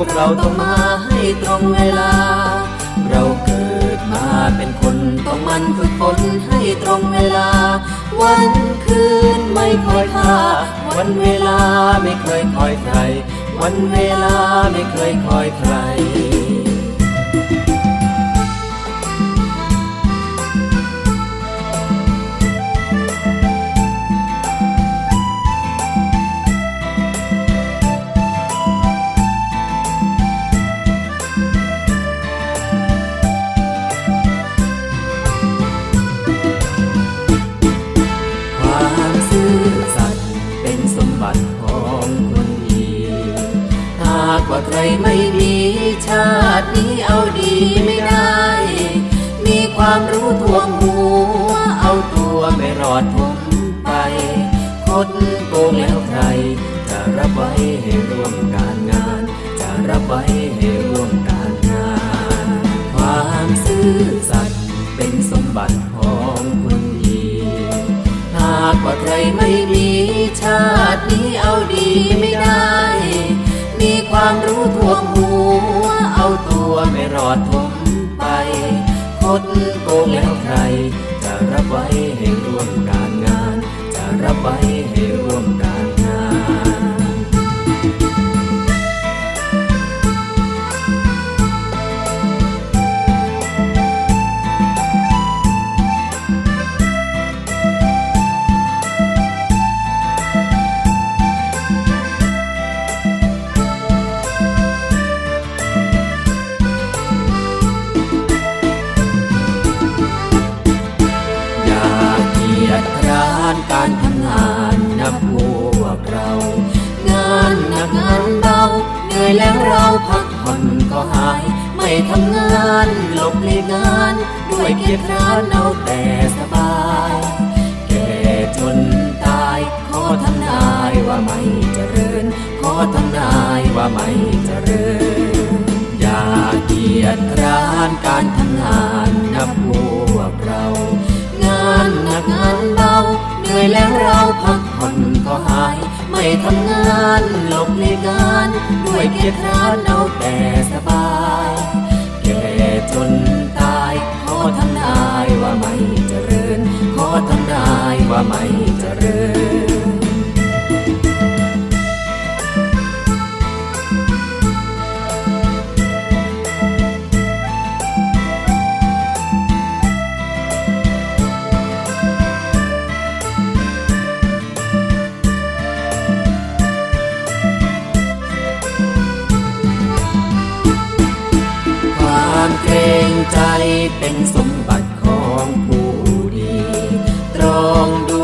วกเราต้องมาให้ตรงเวลา เราเกิดมาเป็นคนต้องมันฝึกฝนให้ตรงเวลา วันคืนไม่คอยท่า วันเวลาไม่เคยคอยใคร วันเวลาไม่เคยคอยใคร รับไว้ให้ร่วมการงาน ความซื่อสัตย์เป็นสมบัติของคนดี หากว่าใครไม่มีชาตินี้เอาดีไม่ได้ มีความรู้ทวงหัวเอาตัวไม่รอดพ้นไปคดโกงแล้วใคร จะรับไว้ให้ร่วมการงาน จะรับไว้ให้ อยแล้วเราพักผ่อนก็หาย ไม่ทำงานหลบเลีกงาน ด้วยเกียจคร้านเอาแต่สบายแก่จนตายขอทำนายว่าไม่เจริญ ขอทำนายว่าไม่เจริญ อย่าเกียจคร้านการทำงานนับพวกเรา งานหนักงานเบาเหนื่อยแล้วเราพัก ทำงานหลบเลีกงานด้วยเกียรติร้านเอาแต่สบายแก่จนตายขอทำนายว่าไม่เจริญ ขอทำนายว่าไม่เจริญ เป็นสมบัติของผู้ดี ตรองดู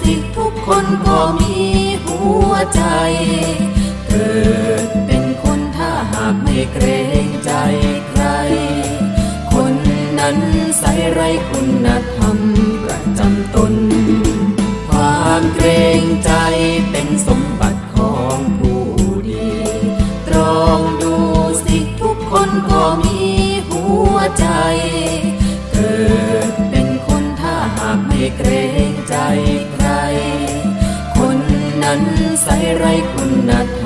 สิทุกคนก็มีหัวใจ เกิดเป็นคนถ้าหากไม่เกรงใจใคร คนนั้นใส่ไรคุณธรรม เกรงใจใคร คนนั้นใส่ไรคุณธรรม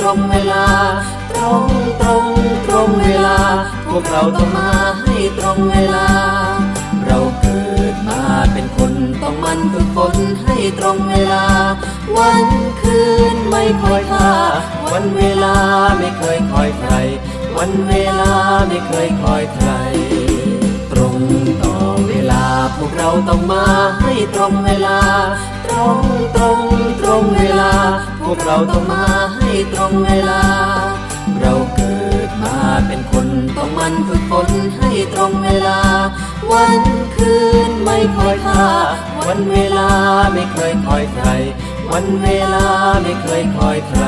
ตรงเวลา ตรงตรงตรงเวลา พวกเราต้องมาให้ตรงเวลา เราเกิดมาเป็นคนต้องมันฝึกฝนให้ตรงเวลา วันคืนไม่คอยท่าวันเวลาไม่เคยคอยใคร วันเวลาไม่เคยคอยใคร ตรงต่อเว พวกเราต้องมาให้ตรงเวลา ตรงตรงตรงเวลา พวกเราต้องมาให้ตรงเวลา เราเกิดมาเป็นคนต้องมันฝึกฝนให้ตรงเวลา วันคืนไม่คอยท่าวันเวลาไม่เคยคอยใคร วันเวลาไม่เคยคอยใคร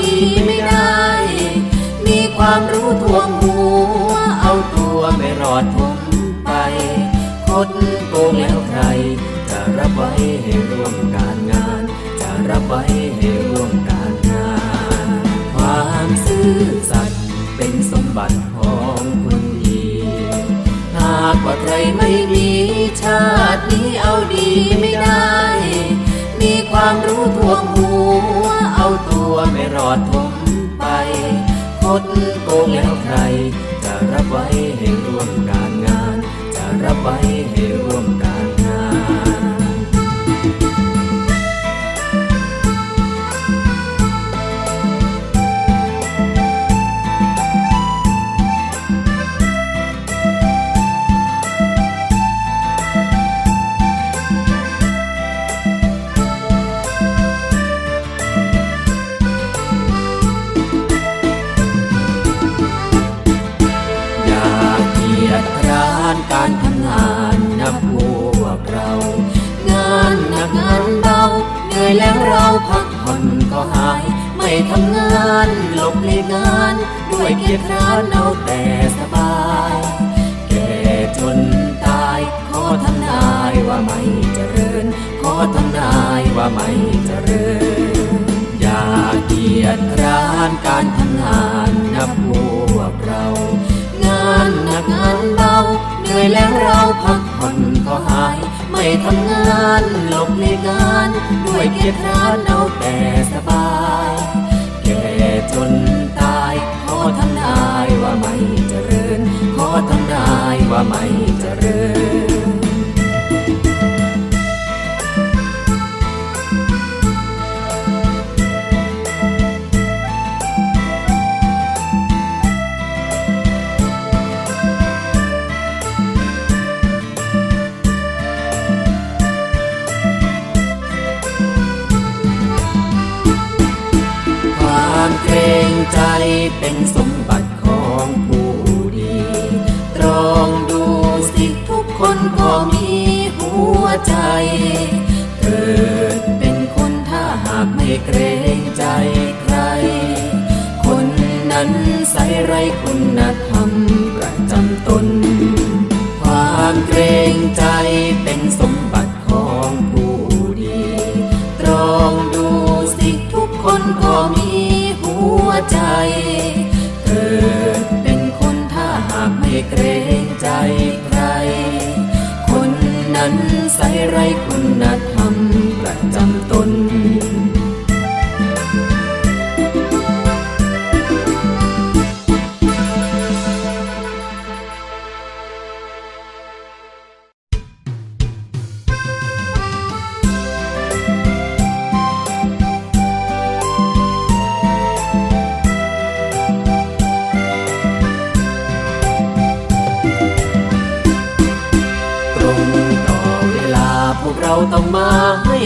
ดีไม่ได้ มีความรู้ทวงหัว เอาตัวไม่รอดทุมไปคดโกงแล้วใคร จะรับไว้ให้ร่วมการงาน จะรับไว้ให้ร่วมการงาน ความซื่อสัตย์เป็นสมบัติของคนดีหากว่าใครไม่มีชาตินี้เอาดีไม่ได้ ความรู้ท่วมหัวเอาตัวไม่รอดทุมไป คดโกงแล้วใคร จะรับไว้ให้ร่วมการงาน จะรับไว้ให้ร่วม คร้านเอาแต่สบาย แก่จนตาย ขอทำนายว่าไม่เจริญ ขอทำนายว่าไม่เจริญ อย่าเกียจคร้านการทำงานนะพวกเรา งานหนักงานเบาเหนื่อยแล้วเราพักผ่อนก็หาย ไม่ทำงานหลบเลีกงาน ด้วยเกียรติร้านเอาแต่สบาย จนตาย ขอทำนายว่าไม่เจริญ ขอทำนายว่าไม่เจริญ รงใจเป็นสมบัติของผู้ดี ตรองดูสิทุกคนก็มีหัวใจ เธอเป็นคนถ้าหากไม่เกรงใจใคร คนนั้นใส่ไรคุณธรรมประจำ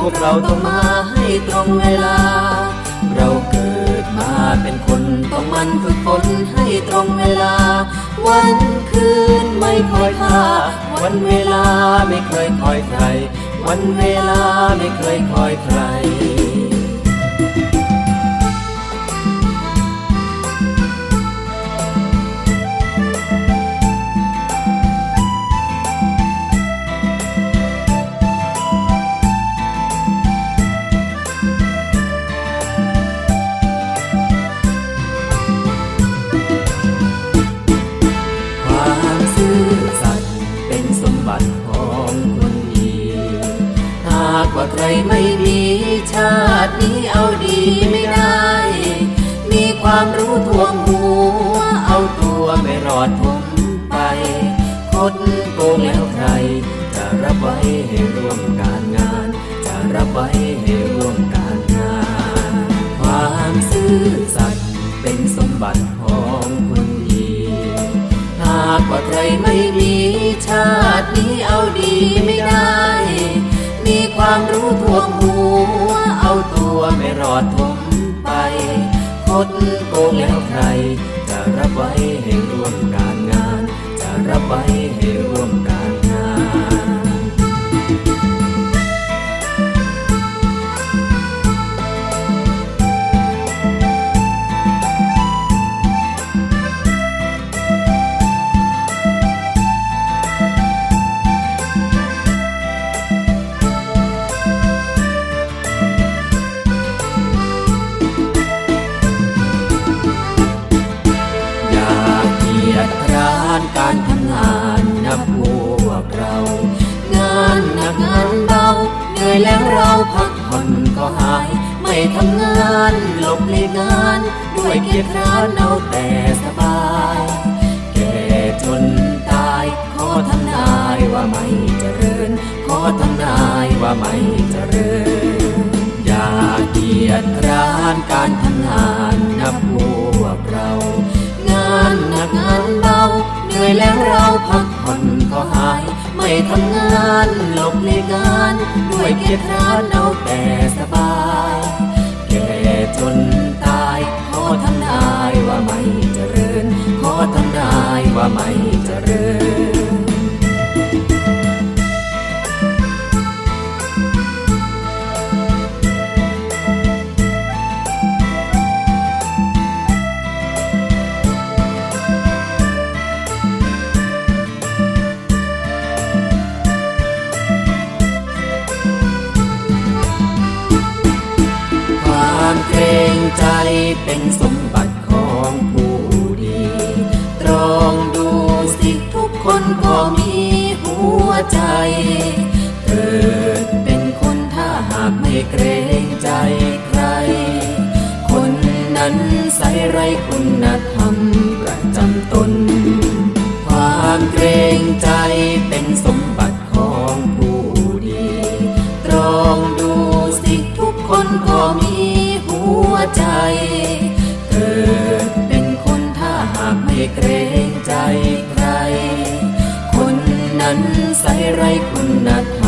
พวกเราต้องมาให้ตรงเวลา เราเกิดมาเป็นคนต้องมันฝึกฝนให้ตรงเวลา วันคืนไม่คอยท่า วันเวลาไม่เคยคอยใคร วันเวลาไม่เคยคอยใคร ว้ให้ร่วมการงาน จะรับไว้ให้ร่วมการงาน ความซื่อสัตย์เป็นสมบัติของคนดีหากว่าใครไม่มีชาตินี้เอาดีไม่ได้ มีความรู้ท่วมหัวเอาตัวไม่รอดทุมไปคดโกงแล้วใคร จะรับไว้ให้ร่วมการงาน จะรับไว้ให้ ทำงานหลบเลีกงาน ด้วยเกียจคร้านเอาแต่สบายแก่จนตายขอทำนายว่าไม่เจริญ ขอทำนายว่าไม่เจริญ อย่าเกียจคร้านการทำงานนะพวกเรา งานหนักงานเบาเหนื่อยแล้วเราพักผ่อนก็หายไม่ทำงานหลบเลีกงาน ด้วยเกียจคร้านเอาแต่สบาย จนตาย ขอทำนายว่าไม่เจริญ ขอทำนายว่าไม่เจริญ เป็นสมบัติของผู้ดี ตรองดูสิทุกคนก็มีหัวใจ เกิดเป็นคนถ้าหากไม่เกรงใจใคร คนนั้นใส่ไรคุณธรรมประจำตน ความเกรงใจเป็นส เกรงใจใคร คนนั้นใส่ไรคุณธรรม